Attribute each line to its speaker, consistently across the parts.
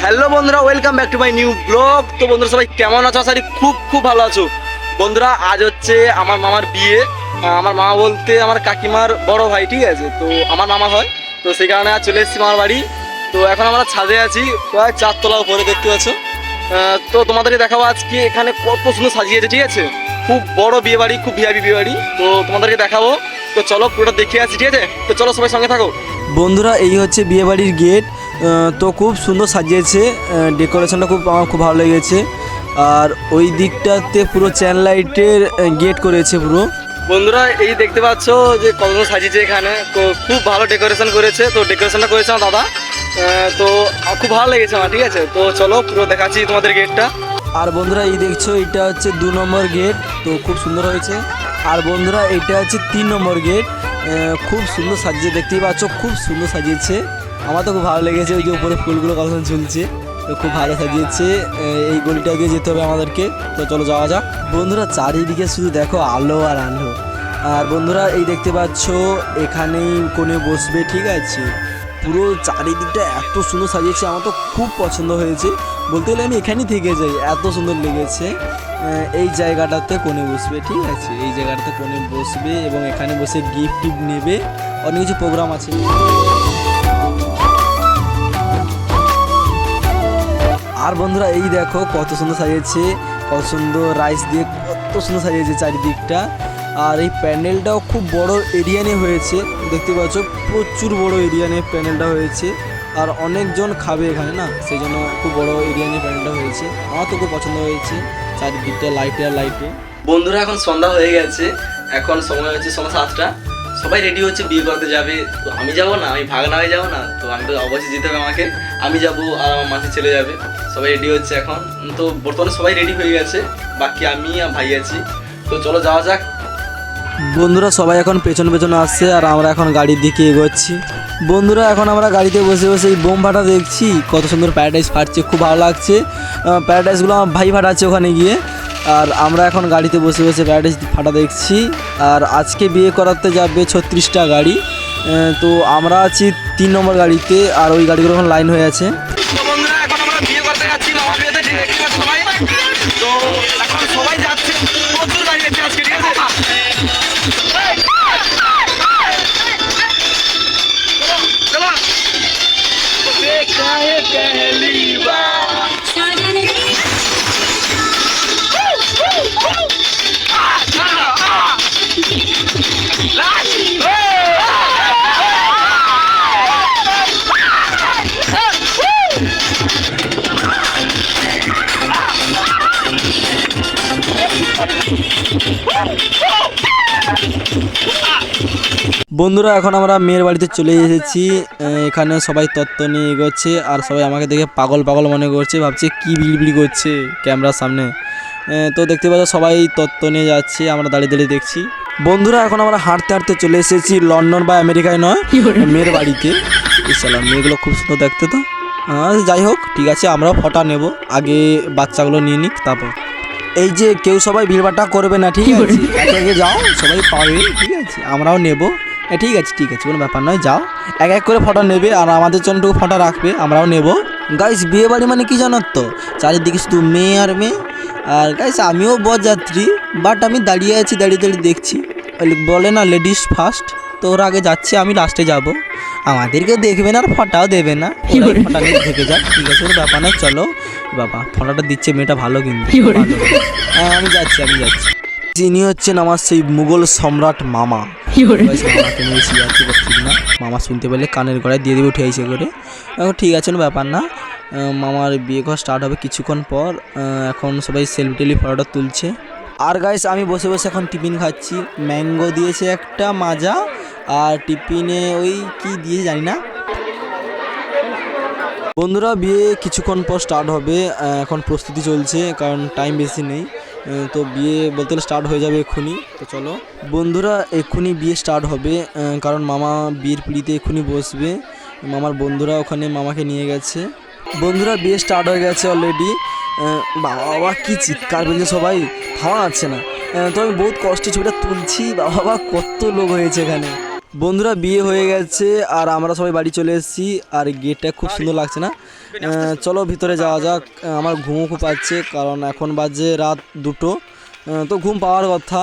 Speaker 1: Hello বন্ধুরা welcome back to my new blog তো বন্ধুরা, সবাই কেমন আছো? আশা খুব খুব ভালো আছো। বন্ধুরা, আজ হচ্ছে আমার মামার বিয়ে। আমার মামা বলতে আমার কাকিমার বড় ভাই, ঠিক আছে? তো আমার মামা হয়। তো সেই কারণে আজ চলে এসেছি মামার বাড়ি। তো এখন আমরা ছাদে আছি প্রায় চারতলা উপরে, দেখতে পাচ্ছ। তো তোমাদেরকে দেখাবো আজকে এখানে কত সুন্দর সাজিয়েছে, ঠিক আছে? খুব বড় বিয়ে বাড়ি, খুব ভিআইপি বিয়ে বাড়ি। তো তোমাদেরকে দেখাবো। তো চলো পুরোটা দেখে আসি, ঠিক আছে? তো চলো সবাই সঙ্গে থাকো।
Speaker 2: বন্ধুরা, এই হচ্ছে বিয়েবাড়ির গেট তো খুব সুন্দর সাজিয়েছে ডেকোরেশনটা খুব আমার খুব ভালো লেগেছে। আর ওই দিকটাতে পুরো চ্যান লাইটের গেট করেছে পুরো।
Speaker 1: বন্ধুরা এই দেখতে পাচ্ছ যে কতজন সাজিয়েছে এখানে। তো খুব ভালো ডেকোরেশন করেছে। তো ডেকোরেশনটা করেছে আমার দাদা তো খুব ভালো লেগেছে আমার ঠিক আছে? তো চলো পুরো দেখাচ্ছি তোমাদের গেটটা
Speaker 2: আর বন্ধুরা এই দেখছ এটা হচ্ছে দু নম্বর গেট তো খুব সুন্দর হয়েছে। আর বন্ধুরা এটা হচ্ছে তিন নম্বর গেট খুব সুন্দর সাজিয়ে দেখতেই পাচ্ছ খুব সুন্দর সাজিয়েছে। আমার তো খুব ভালো লেগেছে ওই যে উপরে ফুলগুলো কখন ঝুলছে তো খুব ভালো সাজিয়েছে। এই গলিটা দিয়ে যেতে হবে আমাদেরকে। তো চলো যাওয়া যাক। বন্ধুরা, চারিদিকে শুধু দেখো আলো আর আলো। আর বন্ধুরা, এই দেখতে পাচ্ছ, এখানেই কোণে বসবে, ঠিক আছে? পুরো চারিদিকটা এত সুন্দর সাজিয়েছে, আমার তো খুব পছন্দ হয়েছে। বলতে গেলে আমি এখানেই থেকে যাই, এত সুন্দর লেগেছে। এই জায়গাটাতে কোণে বসবে, ঠিক আছে? এই জায়গাটাতে কোণে বসবে এবং এখানে বসে গিফট টিফট নেবে। অনেক কিছু প্রোগ্রাম আছে। আর বন্ধুরা, এই দেখো কত সুন্দর সাজিয়েছে, কত সুন্দর রাইস দিয়ে কত সুন্দর সাজিয়েছে চারিদিকটা। আর এই প্যান্ডেলটাও খুব বড় এরিয়া নিয়ে হয়েছে। দেখতে পাচ্ছ, প্রচুর বড় এরিয়া নিয়ে প্যান্ডেলটা হয়েছে। আর অনেকজন খাবে এখানে না, সেই জন্য খুব বড় এরিয়া নিয়ে প্যান্ডেলটা হয়েছে। আমার তো খুব পছন্দ হয়েছে চারিদিকটা লাইটে আর লাইটে
Speaker 1: বন্ধুরা, এখন সন্ধ্যা হয়ে গেছে। এখন সময় হচ্ছে সময় সাতটা। সবাই রেডি হচ্ছে, বিয়ে করতে যাবে। তো আমি যাব না, আমি ভাগনা হয়ে যাব না, তো আমি তো অবশ্যই যেতে হবে আমাকে। আমি যাব আর আমার মাসি চলে যাবে। সবাই রেডি হচ্ছে এখন। তো বর্তমানে সবাই রেডি হয়ে গেছে, বাকি আমি আর ভাই আছি। তো চলো যাওয়া যাক।
Speaker 2: বন্ধুরা সবাই এখন পেছন পেছনে আসছে আর আমরা এখন গাড়ির দিকে এগোচ্ছি। বন্ধুরা এখন আমরা গাড়িতে বসে বসে এই বোম ফাটা দেখছি। কত সুন্দর প্যারাডাইস ফাটছে, খুব ভালো লাগছে। প্যারাডাইসগুলো আমার ভাই ফাটাচ্ছে ওখানে গিয়ে। আর আমরা এখন গাড়িতে বসে বসে প্যারাডাইস ফাটা দেখছি আর আজকে বিয়ে করাতে যাবে ছত্রিশটা গাড়ি তো আমরা আছি তিন নম্বর গাড়িতে আর ওই গাড়িগুলো এখন লাইন হয়ে আছে
Speaker 1: বন্ধুরা এখন আমরা
Speaker 2: মেয়ের বাড়িতে চলে এসেছি। এখানে সবাই তত্ত্ব নিয়ে এগোচ্ছে আর সবাই আমাকে দেখে পাগল পাগল মনে করছে ভাবছে কি বিড়বিড় করছে ক্যামেরার সামনে। তো দেখতে পাচ্ছ সবাই তত্ত্ব নিয়ে যাচ্ছে আমরা দাঁড়িয়ে দাঁড়িয়ে দেখছি। বন্ধুরা এখন আমরা হাঁটতে হাঁটতে চলে এসেছি লন্ডন বা আমেরিকায় নয় মেয়ের বাড়িতে। ইসলাম মেয়েগুলো খুব সুন্দর দেখতে তো। যাই হোক ঠিক আছে আমরাও ফটা নেব আগে বাচ্চাগুলো নিয়ে নিক তারপর। এই যে কেউ সবাই ভিড়ভাট্টা করবে না ঠিক আছে? যাও সবাই পাবে ঠিক আছে? আমরাও নেব। এ, ঠিক আছে ঠিক আছে কোনো ব্যাপার নয় যাও। এক এক করে ফটো নেবে আর আমাদের জন্য একটু ফটো রাখবে আমরাও নেব। গাইস বিয়ে বাড়ি মানে কি জানো তো? চারিদিকে শুধু মেয়ে আর মেয়ে। আর গাইস আমিও বরযাত্রী বাট আমি দাঁড়িয়ে আছি দাঁড়িয়ে দাঁড়িয়ে দেখছি। বলে না লেডিস ফার্স্ট তো ওরা আগে যাচ্ছে আমি লাস্টে যাব। আমাদেরকে দেখবে না আর ফটাও দেবে না। ফটা নিয়ে ঢুকে যাক ঠিক আছে কোনো ব্যাপার নয় চলো। বাবা? ফটোটা দিচ্ছে মেয়েটা ভালো কিন্তু। হ্যাঁ আমি যাচ্ছি আমি যাচ্ছি। যিনি হচ্ছেন আমার সেই মুঘল সম্রাট মামা। ঠিক না? মামা শুনতে পেলে কানের গড়ায় দিয়ে দেবে উঠে এসে করে। এখন ঠিক আছে ব্যাপার না। মামার বিয়ে ঘর স্টার্ট হবে কিছুক্ষণ পর। এখন সবাই সেলফি টেলি ফটোটা তুলছে। আর গাইস আমি বসে বসে এখন টিফিন খাচ্ছি। ম্যাঙ্গো দিয়েছে একটা মাজা। আর টিফিনে ওই কি দিয়ে জানি না। বন্ধুরা, বিয়ে কিছুক্ষণ পর স্টার্ট হবে। এখন প্রস্তুতি চলছে, কারণ টাইম বেশি নেই। তো বিয়ে বলতে গেলে স্টার্ট হয়ে যাবে এক্ষুনি। তো চলো। বন্ধুরা, এক্ষুনি বিয়ে স্টার্ট হবে কারণ মামা বিয়ের পিড়িতে এক্ষুনি বসবে। মামার বন্ধুরা ওখানে মামাকে নিয়ে গেছে। বন্ধুরা, বিয়ে স্টার্ট হয়ে গেছে অলরেডি বাবা কি চিৎকার বলছে সবাই। থামা যাচ্ছে না। তো আমি বহুত কষ্টে ছবিটা তুলছি। বাবা, কত লোক হয়েছে এখানে। বন্ধুরা, বিয়ে হয়ে গেছে আর আমরা সবাই বাড়ি চলে এসেছি আর গেটটা খুব সুন্দর লাগছে না? চলো ভিতরে যাওয়া যাক। আমার ঘুমও খুব পাচ্ছে কারণ এখন বাজে রাত দুটো। তো ঘুম পাওয়ার কথা।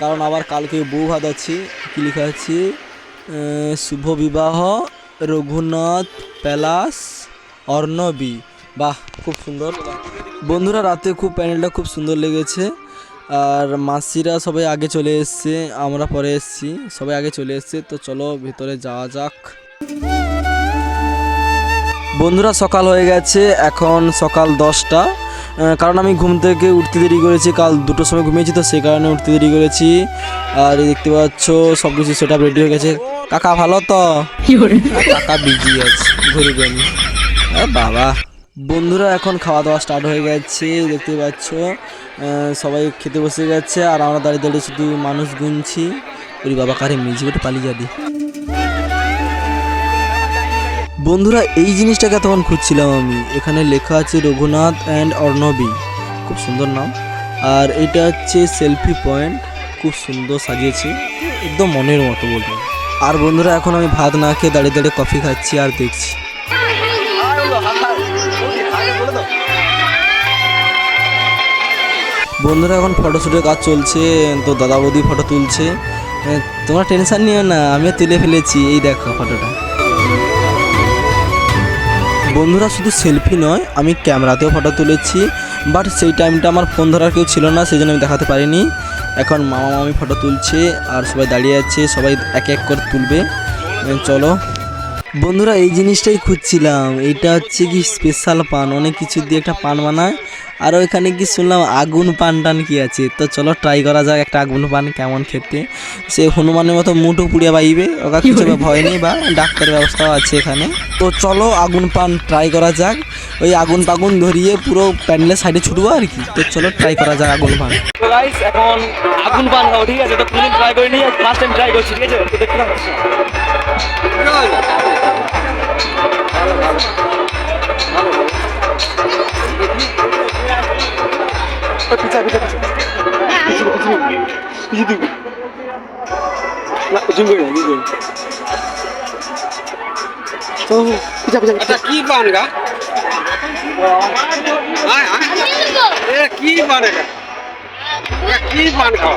Speaker 2: কারণ আবার কালকে বউ ভাত আছি কী লেখা আছে? শুভ বিবাহ, রঘুনাথ প্যালাস, অর্ণবী। বাহ, খুব সুন্দর। বন্ধুরা, রাতে খুব প্যান্ডেলটা খুব সুন্দর লেগেছে। আর মাসিরা সবাই আগে চলে এসছে আমরা পরে এসছি সবাই আগে চলে এসছে তো চলো ভিতরে যাওয়া যাক। বন্ধুরা সকাল হয়ে গেছে এখন সকাল দশটা। কারণ আমি ঘুম থেকে উঠতে দেরি করেছি কাল দুটোর সময় ঘুমিয়েছি তো সেই কারণে উঠতে দেরি করেছি। আর দেখতে পাচ্ছ সব কিছু সেট রেডি হয়ে গেছে। কাকা ভালো তো? কাকা বিজি আছে ঘুরে বাবা। বন্ধুরা, এখন খাওয়া দাওয়া স্টার্ট হয়ে গেছে দেখতে পাচ্ছ। সবাই খেতে বসে গেছে, আর আমরা দাঁড়িয়ে দাঁড়িয়ে শুধু মানুষ গুনছি। ওরে বাবা, কারে মিউজিক পালিয়ে যাবি বন্ধুরা, এই জিনিসটাকে তখন খুঁজছিলাম আমি। এখানে লেখা আছে, রঘুনাথ অ্যান্ড অর্ণবী। খুব সুন্দর নাম। আর এটা হচ্ছে সেলফি পয়েন্ট খুব সুন্দর সাজিয়েছে। একদম মনের মতো বলতে আর বন্ধুরা, এখন আমি ভাত না খেয়ে দাঁড়িয়ে দাঁড়িয়ে কফি খাচ্ছি আর দেখছি। বন্ধুরা, এখন ফটোশ্যুটের কাজ চলছে, তো দাদা বৌদি ফটো তুলছে তোমরা টেনশন নিও না, আমিও তুলে ফেলেছি, এই দেখো ফটোটা বন্ধুরা, শুধু সেলফি নয়, আমি ক্যামেরাতেও ফটো তুলেছি বাট সেই টাইমটা আমার ফোন ধরার কেউ ছিল না, সেই জন্য আমি দেখাতে পারিনি। এখন মামা মামি ফটো তুলছে, আর সবাই দাঁড়িয়ে আছে, সবাই এক এক করে তুলবে। চলো। বন্ধুরা এই জিনিসটাই খুঁজছিলাম। এইটা হচ্ছে কি স্পেশাল পান অনেক কিছু দিয়ে একটা পান বানায়। আর ওইখানে কি শুনলাম আগুন পান টান কি আছে। তো চলো ট্রাই করা যাক একটা আগুন পান কেমন খেতে। সে হনুমানের মতো মুটু পুড়িয়ে বাইবে ওকা কিছু ভয় নেই বা ডাক্তারের ব্যবস্থাও আছে এখানে। তো চলো আগুন পান ট্রাই করা যাক। ওই আগুন পাগুন ধরিয়ে পুরো প্যান্ডেলের সাইডে ছুটবো আর কি। তো চলো ট্রাই করা যাক আগুন পান।
Speaker 1: এখন আগুন পান খাও ঠিক আছে? তো কোনদিন ট্রাই করিনি ফার্স্ট টাইম ট্রাই করছি ঠিক আছে? তো দেখতে থাকো পিছা পিছা পিছা পিছু পিছু পিছু দিবি না জুম করি না জুম করি তো পিছা পিছা
Speaker 3: আচ্ছা কি পান গা হ্যাঁ হ্যাঁ এ কি পান গা এ কি পান খাও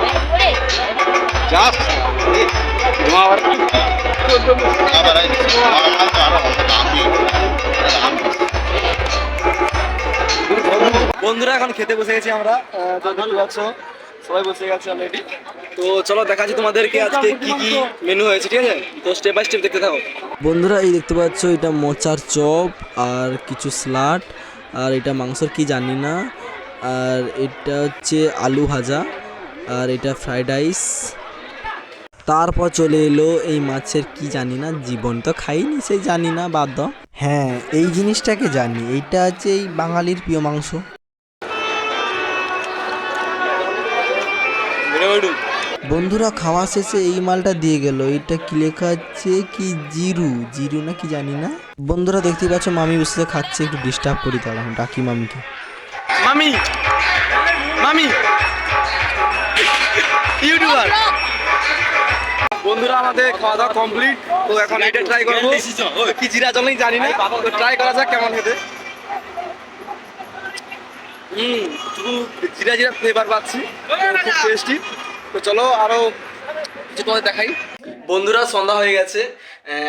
Speaker 1: বন্ধুরা, এখন খেতে বসে গেছি আমরা। সবাই বসে গেছে অলরেডি তো চলো, দেখাচ্ছি তোমাদেরকে আজকে কি কি মেনু হয়েছে, ঠিক আছে? তো স্টেপ বাই স্টেপ দেখতে থাকো।
Speaker 2: বন্ধুরা, এই দেখতে পাচ্ছ, এটা মোচার চপ আর কিছু স্লাট। আর এটা মাংসর কি জানি না। আর এটা হচ্ছে আলু ভাজা। আর এটা ফ্রাইড রাইস। তারপর চলে এলো এই মাছের কি জানি না জীবন তো খাইনি সেই জানি না বাদ হ্যাঁ এই জিনিসটাকে জানি এইটা হচ্ছে এই বাঙালির প্রিয় মাংস। বন্ধুরা খাওয়া শেষে এই মালটা দিয়ে গেল এটা কি লেখা আছে কি জিরু জিরু না কি জানি না। বন্ধুরা দেখতে পাচ্ছ মামি বসে খাচ্ছে একটু ডিস্টার্ব করি তারা ডাকি মামিকে।
Speaker 1: মামি মামি ইউটিউবার। বন্ধুরা আমাদের খাওয়া দাওয়া কমপ্লিট তো এখন এটা ট্রাই করব। কি জিরা জল নেই জানি না তো ট্রাই করা যাক কেমন খেতে হুম জিরা জিরা ফ্লেভার পাচ্ছি খুব টেস্টি তো চলো আরও কিছু তোমাদের দেখাই। বন্ধুরা সন্ধ্যা হয়ে গেছে।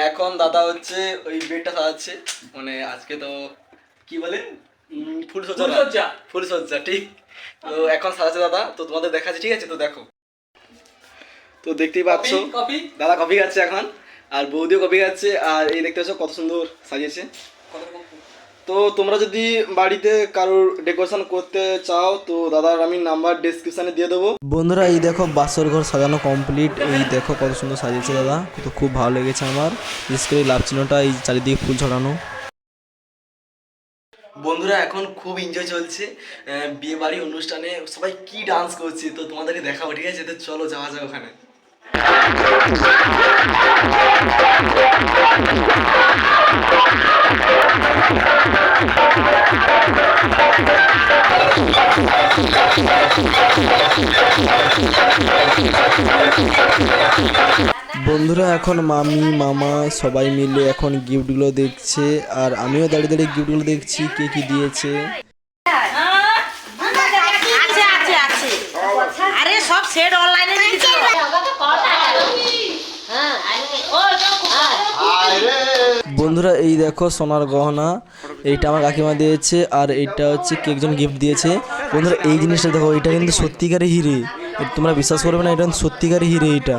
Speaker 1: এখন দাদা হচ্ছে ওই বেডটা সাজাচ্ছে। মানে আজকে তো কি বলে? ফুলসজ্জা ফুলসজ্জা ঠিক। তো এখন সাজাচ্ছে দাদা। তো তোমাদের দেখাচ্ছি ঠিক আছে? তো দেখো। তো দেখতেই পাচ্ছ। দাদা কফি খাচ্ছে এখন আর বৌদিও কফি খাচ্ছে আর এই দেখতে পাচ্ছ কত সুন্দর সাজিয়েছে। তো তোমরা যদি বাড়িতে কারোর ডেকোরেশন করতে চাও তো দাদার আমি নাম্বার ডেসক্রিপশনে দিয়ে দেবো। বন্ধুরা এই দেখো বাসর ঘর সাজানো কমপ্লিট এই দেখো কত সুন্দর সাজিয়েছে দাদা তো খুব ভালো লেগেছে আমার। বিশেষ করে লাভ চিহ্নটা এই চারিদিকে ফুল ছড়ানো বন্ধুরা এখন খুব এনজয় চলছে বিয়ে বাড়ি অনুষ্ঠানে। সবাই কি ডান্স করছে তো তোমাদেরকে দেখাবো ঠিক আছে? তো চলো যাওয়া যাক ওখানে। বন্ধুরা,
Speaker 2: এখন মামি, মামা সবাই মিলে এখন গিফটগুলো দেখছে, আর আমিও দাঁড়িয়ে দাঁড়িয়ে গিফটগুলো দেখছি, কে কি দিয়েছে
Speaker 4: আছে আছে আছে আরে সব সেট অনলাইনে দিয়েছিল
Speaker 2: বন্ধুরা, এই দেখো সোনার গহনা। এইটা আমার কাকিমা দিয়েছে, আর এইটা হচ্ছে কেকজন গিফট দিয়েছে। বন্ধুরা, এই জিনিসটা দেখো, এটা কিন্তু সত্যিকারী হিরে। তোমরা বিশ্বাস করবে না, এটা কিন্তু সত্যিকারের হিরে এটা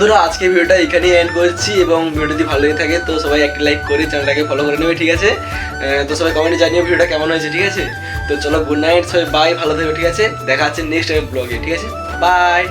Speaker 1: বন্ধুরা, আজকে ভিডিওটা এখানেই এন্ড করছি এবং ভিডিও যদি ভালো লেগে থাকে, তো সবাই একটা লাইক করে চ্যানেলটাকে ফলো করে নেবে, ঠিক আছে? তো সবাই কমেন্টে জানিয়ে ভিডিওটা কেমন হয়েছে, ঠিক আছে? তো চলো গুড নাইট সবাই বাই ভালো থাকবে ঠিক আছে? দেখা হচ্ছে নেক্সট ব্লগে ঠিক আছে? বাই